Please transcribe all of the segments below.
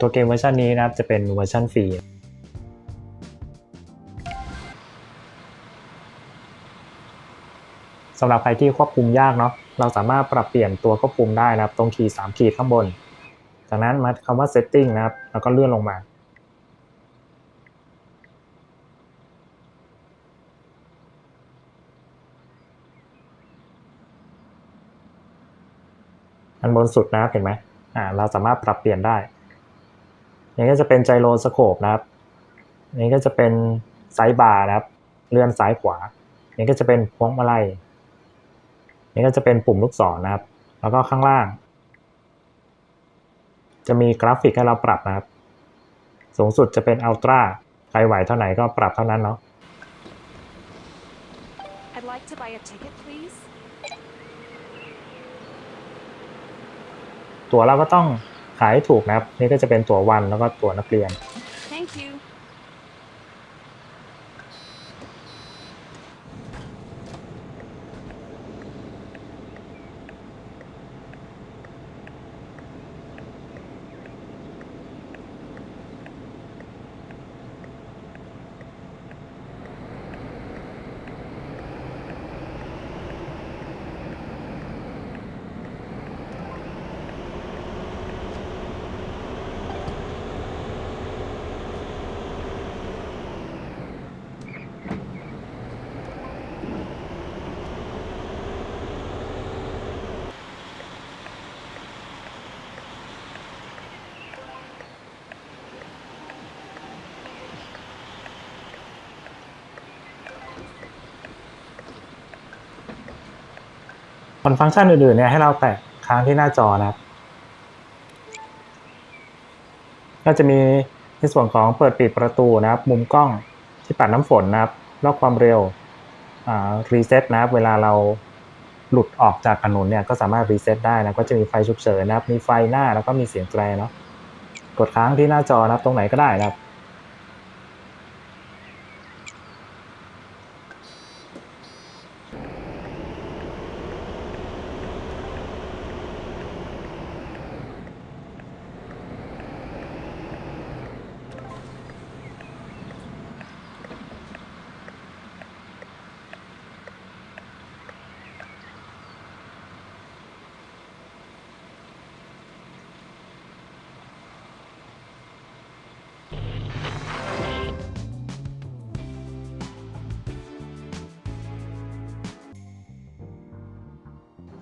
ตัวเกมเวอร์ชันนี้นะครับจะเป็นเวอร์ชันฟรีสำหรับใครที่ควบคุมยากเนาะเราสามารถปรับเปลี่ยนตัวควบคุมได้นะครับ ตรงขีด3ขีดข้างบน จากนั้นมาคำว่า setting นะครับ แล้วก็เลื่อนลงมาอันบนสุดนะครับเห็นไหมอ่าเราสามารถปรับเปลี่ยนได้ นี้ก็จะเป็นไจโรสโคปนะครับอันนี้ก็จะเป็นไซด์บาร์นะครับ เลื่อนซ้ายขวาอันนี้ก็จะเป็นพวงมาลัยอันนี้ก็จะเป็นปุ่มลูกศรนะครับ แล้วก็ข้างล่าง จะมีกราฟิกให้เราปรับนะครับ สูงสุดจะเป็นอัลตร้า ใครไหวเท่าไหร่ก็ปรับเท่านั้นเนาะ I'd like to buy a ticket, please. ตั๋วเราก็ต้อง ขายถูกนะครับ นี่ก็จะเป็นตั๋ววันแล้วก็ตั๋วนักเรียน Thank you. ส่วนฟังก์ชันอื่นๆเนี่ยให้เราแตะค้างที่หน้าจอนะครับ ก็จะมีในส่วนของเปิดปิดประตูนะครับ มุมกล้องที่ปัดน้ำฝนนะครับลอกความเร็วรีเซ็ตนะครับ เวลาเราหลุดออกจากถนนเนี่ยก็สามารถรีเซ็ตได้นะก็จะมีไฟฉุกเฉินนะครับ มีไฟหน้าแล้วก็มีเสียงแตรเนาะกดค้างที่หน้าจอนะครับ ตรงไหนก็ได้นะครับ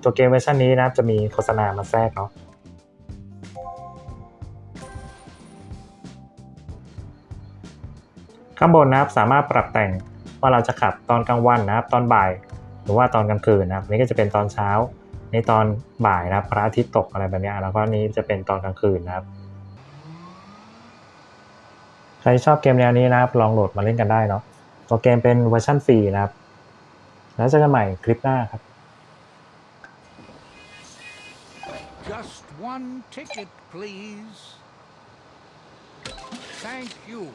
ตัวเกมเวอร์ชันนี้นะครับจะมีโฆษณามาแทรกเนาะข้างบนนะครับสามารถปรับแต่งว่าเราจะขับตอนกลางวันนะครับ ตอนบ่ายหรือว่าตอนกลางคืนนะครับนี่ก็จะเป็นตอนเช้าในตอนบ่ายนะครับพระอาทิตย์ตกอะไรแบบนี้แล้วก็นี้จะเป็นตอนกลางคืนนะครับ ใครชอบเกมแนวนี้นะครับลองโหลดมาเล่นกันได้เนาะตัวเกมเป็นเวอร์ชันฟรีนะครับ แล้วเจอกันใหม่คลิปหน้าครับ Just one ticket, please. Thank you.